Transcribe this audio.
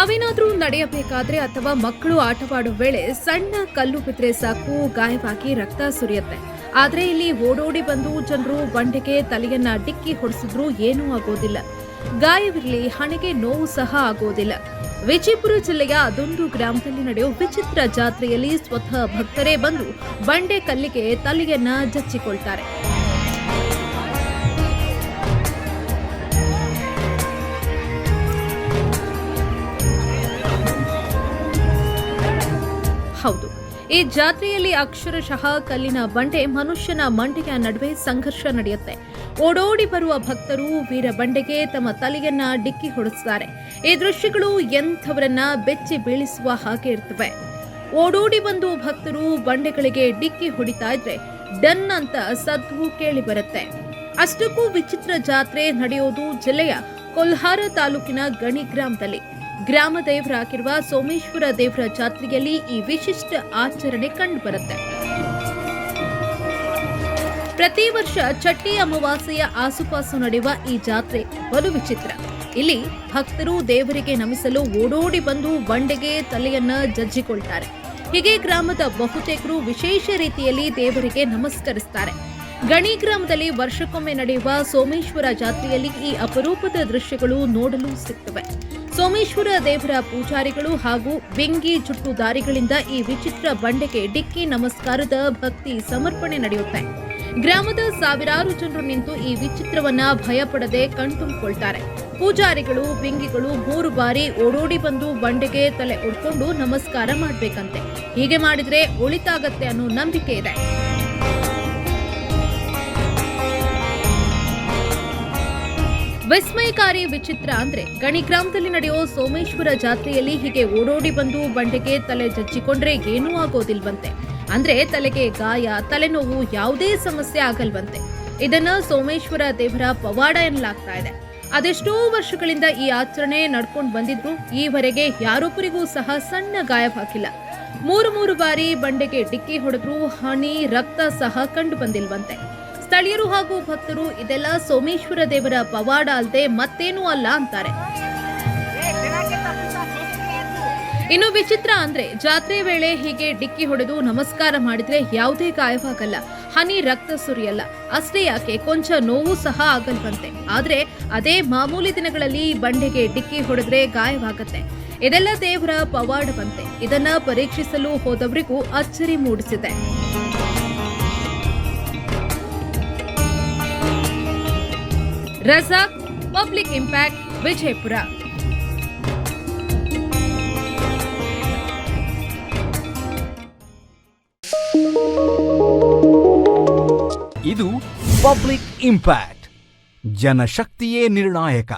ನಾವೇನಾದ್ರೂ ನಡೆಯಬೇಕಾದ್ರೆ ಅಥವಾ ಮಕ್ಕಳು ಆಟವಾಡುವ ವೇಳೆ ಸಣ್ಣ ಕಲ್ಲು ಬಿದ್ರೆ ಸಾಕು, ಗಾಯವಾಗಿ ರಕ್ತ ಸುರಿಯುತ್ತೆ. ಆದ್ರೆ ಇಲ್ಲಿ ಓಡೋಡಿ ಬಂದು ಜನರು ಬಂಡೆಗೆ ತಲೆಯನ್ನ ಡಿಕ್ಕಿ ಹೊಡೆಸಿದ್ರು ಏನೂ ಆಗೋದಿಲ್ಲ. ಗಾಯವಿರಲಿ, ಹಣೆಗೆ ನೋವು ಸಹ ಆಗೋದಿಲ್ಲ. ವಿಜಯಪುರ ಜಿಲ್ಲೆಯ ಅದೊಂದು ಗ್ರಾಮದಲ್ಲಿ ನಡೆಯೋ ವಿಚಿತ್ರ ಜಾತ್ರೆಯಲ್ಲಿ ಸ್ವತಃ ಭಕ್ತರೇ ಬಂದು ಬಂಡೆ ಕಲ್ಲಿಗೆ ತಲೆಯನ್ನ ಜಚ್ಚಿಕೊಳ್ತಾರೆ. ಹೌದು. ಈ ಜಾತ್ರೆಯಲ್ಲಿ ಅಕ್ಷರಶಃ ಕಲ್ಲಿನ ಬಂಡೆ ಮನುಷ್ಯನ ಮಂಡೆಯ ನಡುವೆ ಸಂಘರ್ಷ ನಡೆಯುತ್ತೆ. ಓಡೋಡಿ ಬರುವ ಭಕ್ತರು ವೀರ ಬಂಡೆಗೆ ತಮ್ಮ ತಲೆಯನ್ನ ಡಿಕ್ಕಿ ಹೊಡೆಸ್ತಾರೆ. ಈ ದೃಶ್ಯಗಳು ಎಂಥವರನ್ನ ಬೆಚ್ಚಿ ಬೀಳಿಸುವ ಹಾಗೆ ಇರ್ತವೆ. ಓಡೋಡಿ ಬಂದು ಭಕ್ತರು ಬಂಡೆಗಳಿಗೆ ಡಿಕ್ಕಿ ಹೊಡಿತಾ ಇದ್ರೆ ಡನ್ ಅಂತ ಸದ್ದು ಕೇಳಿ ಬರುತ್ತೆ. ಅಷ್ಟಕ್ಕೂ ವಿಚಿತ್ರ ಜಾತ್ರೆ ನಡೆಯೋದು ಜಿಲ್ಲೆಯ ಕೊಲ್ಹಾರ ತಾಲೂಕಿನ ಗಣಿ ಗ್ರಾಮದಲ್ಲಿ. ಗ್ರಾಮ ದೇವರಾಗಿರುವ ಸೋಮೇಶ್ವರ ದೇವರ ಜಾತ್ರೆಯಲ್ಲಿ ಈ ವಿಶಿಷ್ಟ ಆಚರಣೆ ಕಂಡುಬರುತ್ತೆ. ಪ್ರತಿ ವರ್ಷ ಚಟ್ಟಿ ಅಮಾವಾಸ್ಯೆಯ ಆಸುಪಾಸು ನಡೆಯುವ ಈ ಜಾತ್ರೆ ಬಲು ವಿಚಿತ್ರ. ಇಲ್ಲಿ ಭಕ್ತರು ದೇವರಿಗೆ ನಮಿಸಲು ಓಡೋಡಿ ಬಂದು ಬಂಡೆಗೆ ತಲೆಯನ್ನ ಜಜ್ಜಿಕೊಳ್ತಾರೆ. ಹೀಗೆ ಗ್ರಾಮದ ಬಹುತೇಕರು ವಿಶೇಷ ರೀತಿಯಲ್ಲಿ ದೇವರಿಗೆ ನಮಸ್ಕರಿಸ್ತಾರೆ. ಗಣಿ ಗ್ರಾಮದಲ್ಲಿ ವರ್ಷಕ್ಕೊಮ್ಮೆ ನಡೆಯುವ ಸೋಮೇಶ್ವರ ಜಾತ್ರೆಯಲ್ಲಿ ಈ ಅಪರೂಪದ ದೃಶ್ಯಗಳು ನೋಡಲು ಸಿಗ್ತವೆ. ಸೋಮೇಶ್ವರ ದೇವರ ಪೂಜಾರಿಗಳು ಹಾಗೂ ಬೆಂಗಿ ಜುಟ್ಟುದಾರಿಗಳಿಂದ ಈ ವಿಚಿತ್ರ ಬಂಡೆಗೆ ಡಿಕ್ಕಿ ನಮಸ್ಕಾರದ ಭಕ್ತಿ ಸಮರ್ಪಣೆ ನಡೆಯುತ್ತೆ. ಗ್ರಾಮದ ಸಾವಿರಾರು ಜನರು ನಿಂತು ಈ ವಿಚಿತ್ರವನ್ನ ಭಯಪಡದೆ ಕಣ್ತುಂಬಿಕೊಳ್ತಾರೆ. ಪೂಜಾರಿಗಳು ಬಿಂಗಿಗಳು ಮೂರು ಬಾರಿ ಓಡೋಡಿ ಬಂದು ಬಂಡೆಗೆ ತಲೆ ಒಡ್ಕೊಂಡು ನಮಸ್ಕಾರ ಮಾಡಬೇಕಂತೆ. ಹೀಗೆ ಮಾಡಿದ್ರೆ ಒಳಿತಾಗತ್ತೆ ಅನ್ನೋ ನಂಬಿಕೆ ಇದೆ. ವಿಸ್ಮಯಕಾರಿ ವಿಚಿತ್ರ ಅಂದ್ರೆ ಗಣಿಗ್ರಾಮದಲ್ಲಿ ನಡೆಯೋ ಸೋಮೇಶ್ವರ ಜಾತ್ರೆಯಲ್ಲಿ ಹೀಗೆ ಓಡೋಡಿ ಬಂದು ಬಂಡೆಗೆ ತಲೆ ಜಜ್ಜಿಕೊಂಡ್ರೆ ಏನೂ ಆಗೋದಿಲ್ವಂತೆ. ಅಂದ್ರೆ ತಲೆಗೆ ಗಾಯ, ತಲೆನೋವು ಯಾವುದೇ ಸಮಸ್ಯೆ ಆಗಲ್ವಂತೆ. ಇದನ್ನ ಸೋಮೇಶ್ವರ ದೇವರ ಪವಾಡ ಎನ್ನಲಾಗ್ತಾ ಇದೆ. ಅದೆಷ್ಟೋ ವರ್ಷಗಳಿಂದ ಈ ಆಚರಣೆ ನಡ್ಕೊಂಡು ಬಂದಿದ್ರು ಈವರೆಗೆ ಯಾರೊಬ್ಬರಿಗೂ ಸಹ ಸಣ್ಣ ಗಾಯವಾಗಿಲ್ಲ ಮೂರು ಮೂರು ಬಾರಿ ಬಂಡೆಗೆ ಡಿಕ್ಕಿ ಹೊಡೆದ್ರು ಹನಿ, ರಕ್ತ ಸಹ ಕಂಡು ಬಂದಿಲ್ವಂತೆ. ಸ್ಥಳೀಯರು ಹಾಗೂ ಭಕ್ತರು ಇದೆಲ್ಲ ಸೋಮೇಶ್ವರ ದೇವರ ಪವಾಡ ಅಲ್ಲದೆ ಮತ್ತೇನೂ ಅಲ್ಲ ಅಂತಾರೆ. ಇನ್ನು ವಿಚಿತ್ರ ಅಂದ್ರೆ ಜಾತ್ರೆ ವೇಳೆ ಹೀಗೆ ಡಿಕ್ಕಿ ಹೊಡೆದು ನಮಸ್ಕಾರ ಮಾಡಿದ್ರೆ ಯಾವುದೇ ಗಾಯವಾಗಲ್ಲ. ಹನಿ ರಕ್ತ ಸುರಿಯಲ್ಲ. ಅಷ್ಟೇ ಯಾಕೆ? ಕೊಂಚ ನೋವು ಸಹ ಆಗಲ್ವಂತೆ. ಆದ್ರೆ ಅದೇ ಮಾಮೂಲಿ ದಿನಗಳಲ್ಲಿ ಬಂಡೆಗೆ ಡಿಕ್ಕಿ ಹೊಡೆದ್ರೆ ಗಾಯವಾಗತ್ತೆ. ಇದೆಲ್ಲ ದೇವರ ಪವಾಡವಂತೆ. ಇದನ್ನ ಪರೀಕ್ಷಿಸಲು ಹೋದವರಿಗೂ ಅಚ್ಚರಿ ಮೂಡಿಸಿದೆ. Razak public impact Vijayapura. ಇದು ಪಬ್ಲಿಕ್ ಇಂಪ್ಯಾಕ್ಟ್ ಜನಶಕ್ತಿಯೇ ನಿರ್ಣಾಯಕ.